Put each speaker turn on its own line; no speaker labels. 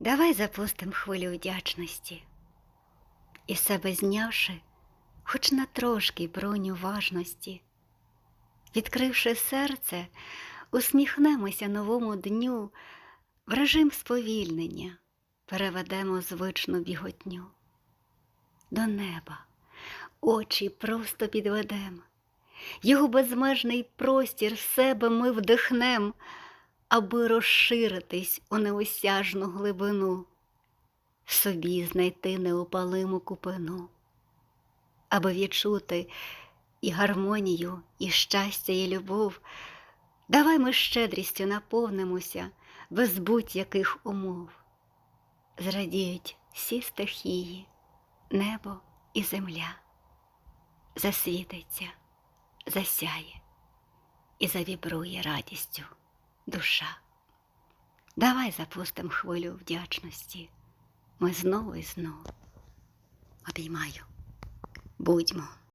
Давай запустим хвилю вдячності, і себе знявши, хоч на трошки броню важності, відкривши серце, усміхнемося новому дню, в режим сповільнення переведемо звичну біготню. До неба очі просто підведем, його безмежний простір в себе ми вдихнем, аби розширитись у неосяжну глибину, собі знайти неопалиму купину, аби відчути і гармонію, і щастя, і любов. Давай ми щедрістю наповнимося без будь-яких умов. Зрадіють всі стихії, небо і земля. Засвітиться, засяє і завібрує радістю душа. Давай запустимо хвилю вдячності. Ми знову і знову обіймаю. Будьмо